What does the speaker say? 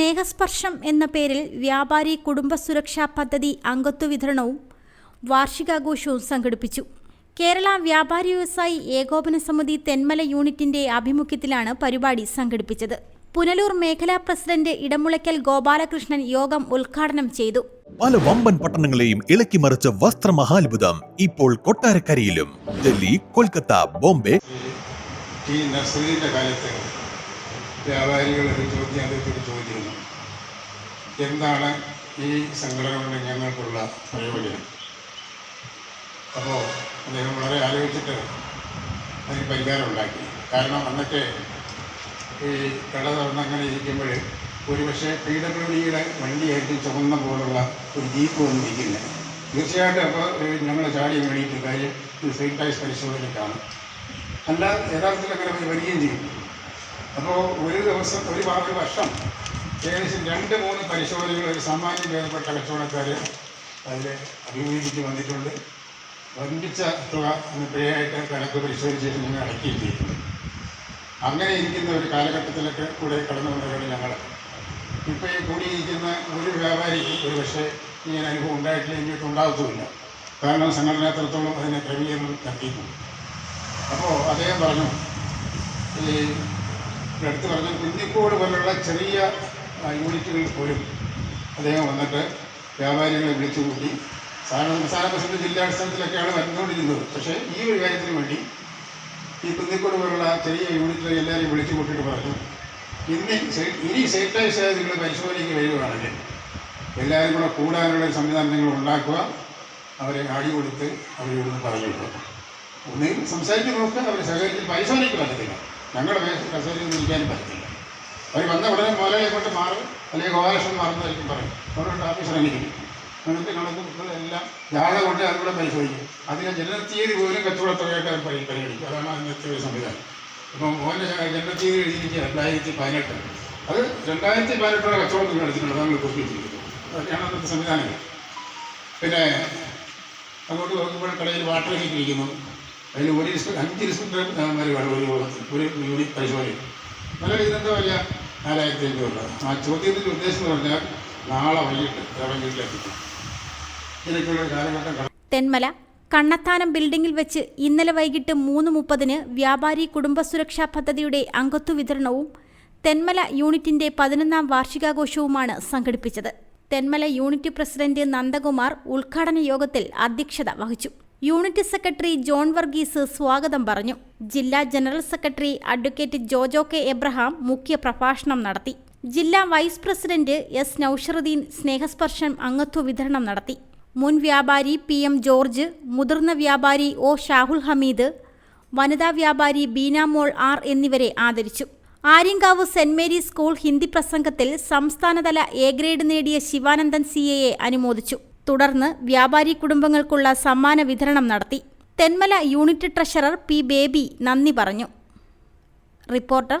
സ്നേഹസ്പർശം എന്ന പേരിൽ വ്യാപാരി കുടുംബ സുരക്ഷാ പദ്ധതി അംഗത്വ വിതരണവും വാർഷികാഘോഷവും സംഘടിപ്പിച്ചു. കേരള വ്യാപാരി വ്യവസായി ഏകോപന സമിതി തെന്മല യൂണിറ്റിന്റെ ആഭിമുഖ്യത്തിലാണ് പരിപാടി സംഘടിപ്പിച്ചത്. പുനലൂർ മേഖലാ പ്രസിഡന്റ് ഇടമുളയ്ക്കൽ ഗോപാലകൃഷ്ണൻ യോഗം ഉദ്ഘാടനം ചെയ്തു. പല വമ്പൻ പട്ടണങ്ങളെയും ഇളക്കി മറിച്ച വസ്ത്രമഹാത്ഭുതം ഇപ്പോൾ കൊട്ടാരക്കരയിലും. ഡൽഹി കൊൽക്കത്ത ബോംബെ. ഈ നഴ്സറിയുടെ കാലത്ത് വ്യാപാരികൾ ഒരു ചോദ്യം അദ്ദേഹത്തോട് ചോദിക്കുന്നു എന്താണ് ഈ സംഘടന കൊണ്ട് ഞങ്ങൾക്കുള്ള പ്രയോജനം അപ്പോൾ അദ്ദേഹം വളരെ ആലോചിച്ചിട്ട് അതിന് പരിഹാരം ഉണ്ടാക്കി. കാരണം അന്നൊക്കെ ഈ കട തുറന്നങ്ങനെ ഇരിക്കുമ്പോൾ ഒരുപക്ഷെ പി ഡബ്ല്യു ഡിയുടെ വണ്ടിയായിട്ട് ചുമന്ന പോലുള്ള ഒരു ജീപ്പ് ഒന്നും ഇരിക്കില്ല. തീർച്ചയായിട്ടും അപ്പോൾ ഞങ്ങൾ ചാടി വേണ്ടിയിട്ട് കാര്യം ടാക്സ് പരിശോധനയ്ക്കാണ്. അല്ല യഥാർത്ഥത്തിൽ അങ്ങനെ വരികയും ചെയ്യും അപ്പോൾ ഒരു ദിവസം ഒരു ഒരു വർഷം. ഏകദേശം രണ്ട് മൂന്ന് പരിശോധനകൾ ഒരു സാമാന്യം ഭേദപ്പെട്ട കച്ചവടക്കാർ അതിൽ അഭിമുഖീകരിച്ച് വന്നിട്ടുണ്ട്. വൻപിച്ച തുക പിഴയായിട്ട് കണക്ക് പരിശോധിച്ച് ഞങ്ങൾ അടക്കുകയും ചെയ്തിട്ടുണ്ട് അങ്ങനെ ഇരിക്കുന്ന ഒരു കാലഘട്ടത്തിലൊക്കെ കൂടെ കടന്നു വന്നവരാണ് ഞങ്ങൾ ഇപ്പോൾ ഈ കൂടിയിരിക്കുന്ന ഒരു വ്യാപാരിക്ക് ഒരു പക്ഷേ ഇങ്ങനെ അനുഭവം ഉണ്ടായിട്ടില്ല ഇനിയിട്ട് ഉണ്ടാകത്തുമില്ല. കാരണം സംഘടന എത്രത്തോളം അതിനെ ക്രമീകരണം നടത്തിയിട്ടുണ്ട്. അപ്പോൾ അദ്ദേഹം പറഞ്ഞു ഈ അടുത്ത് പറഞ്ഞ കുഞ്ഞിക്കോട് പോലുള്ള ചെറിയ യൂണിറ്റുകളിൽ പോലും അദ്ദേഹം വന്നിട്ട് വ്യാപാരികളെ വിളിച്ചു കൂട്ടി. സാധാരണ സംസ്ഥാന പ്രസിഡന്റ് ജില്ലാടിസ്ഥാനത്തിലൊക്കെയാണ് വന്നുകൊണ്ടിരുന്നത്. പക്ഷേ ഈ ഒരു കാര്യത്തിന് വേണ്ടി ഈ കുന്നിക്കോട് പോലുള്ള ചെറിയ യൂണിറ്റിലെ എല്ലാവരെയും വിളിച്ചു കൂട്ടിയിട്ട് പറഞ്ഞു ഇനി സെ- ഇനി സെയിൽസ് നിങ്ങൾ പരിശോധനയ്ക്ക് വരികയാണെങ്കിൽ എല്ലാവരും കൂടെ കൂടാനുള്ള ഒരു സംവിധാനം നിങ്ങൾ ഉണ്ടാക്കുക അവരെ കാടി കൊടുത്ത് അവരോട് പറഞ്ഞു വിടുക ഒന്നുകിൽ സംസാരിച്ച് നോക്കുക അവരെ സഹകരിച്ച് പരിശോധനയ്ക്ക് പറ്റത്തില്ല ഞങ്ങളുടെ കസേരയിൽ നിൽക്കാനും പറ്റത്തില്ല അവർ വന്ന ഉടനെ മുതലാളിയെ കൊണ്ട് മാറും അല്ലെങ്കിൽ ഗോപാലകൃഷ്ണൻ മാറുന്നതായിരിക്കും പറയും അവരോട് ഓഫീസർ ശ്രമിക്കും. അങ്ങനത്തെ കണക്ക് എല്ലാം ജാഥ കൊണ്ട് അതുകൂടെ പരിശോധിക്കും. അതിന് ജനനത്തീയതി പോലും കച്ചവടത്തുകയായിട്ട് അവർ പരി പരിഗണിക്കും. അതാണ് അതിനകത്തെ ഒരു സംവിധാനം. ഇപ്പം മോഹന്റെ ജനനത്തീയതി എഴുതിയിരിക്കുക രണ്ടായിരത്തി പതിനെട്ട്. അത് രണ്ടായിരത്തി പതിനെട്ടോടെ കച്ചവടത്തിൽ നടത്തിയിട്ടുണ്ട്. നമ്മൾ കുറിപ്പിച്ചിരിക്കുന്നത് അതൊക്കെയാണ് അന്നത്തെ സംവിധാനങ്ങൾ. പിന്നെ അങ്ങോട്ട് നോക്കുമ്പോൾ കടയിൽ വാട്ടർ ഹീറ്റ് ഇരിക്കുന്നു അതിൽ ഒരു ലിസ്റ്റ് അഞ്ച് ലിസ്റ്റ് വരെ വേണം ഒരു ഒരു യൂണിറ്റ് പരിശോധന നല്ല ഇതെന്താ പറയുക നാലായിരത്തി അഞ്ഞൂറ് രൂപ. ആ ചോദ്യത്തിന്റെ ഉദ്ദേശം എന്ന് പറഞ്ഞാൽ നാളെ വൈകിട്ട് ഗവൺമെന്റിലെത്തിക്കും ഇതിനൊക്കെയുള്ള കാലഘട്ടം തെന്മല കണ്ണത്താനം ബിൽഡിംഗിൽ വെച്ച് ഇന്നലെ വൈകിട്ട് മൂന്ന് മുപ്പതിന് വ്യാപാരി കുടുംബ സുരക്ഷാ പദ്ധതിയുടെ അംഗത്വ വിതരണവും തെന്മല യൂണിറ്റിന്റെ പതിനൊന്നാം വാർഷികാഘോഷവുമാണ് സംഘടിപ്പിച്ചത്. തെന്മല യൂണിറ്റ് പ്രസിഡന്റ് നന്ദകുമാർ ഉദ്ഘാടന യോഗത്തിൽ അധ്യക്ഷത വഹിച്ചു. യൂണിറ്റ് സെക്രട്ടറി ജോൺ വർഗീസ് സ്വാഗതം പറഞ്ഞു. ജില്ലാ general secretary advocate Jojo K Abraham മുഖ്യ പ്രഭാഷണം നടത്തി. ജില്ലാ വൈസ് പ്രസിഡന്റ് എസ് നൌഷറുദ്ദീൻ സ്നേഹസ്പർശം അംഗത്വ വിതരണം നടത്തി. മുൻ വ്യാപാരി പി എം ജോർജ് മുതിർന്ന വ്യാപാരി ഒ ഷാഹുൽ ഹമീദ് വനിതാ വ്യാപാരി ബീനാമോൾ ആർ എന്നിവരെ ആദരിച്ചു. Aryankavu saint Mary's school Hindi പ്രസംഗത്തിൽ സംസ്ഥാനതല എ ഗ്രേഡ് നേടിയ ശിവാനന്ദൻ സി അനുമോദിച്ചു. തുടർന്ന് വ്യാപാരി കുടുംബങ്ങൾക്കുള്ള സമ്മാന വിതരണം നടത്തി. Thenmala unit treasurer P Baby നന്ദി പറഞ്ഞു. റിപ്പോർട്ടർ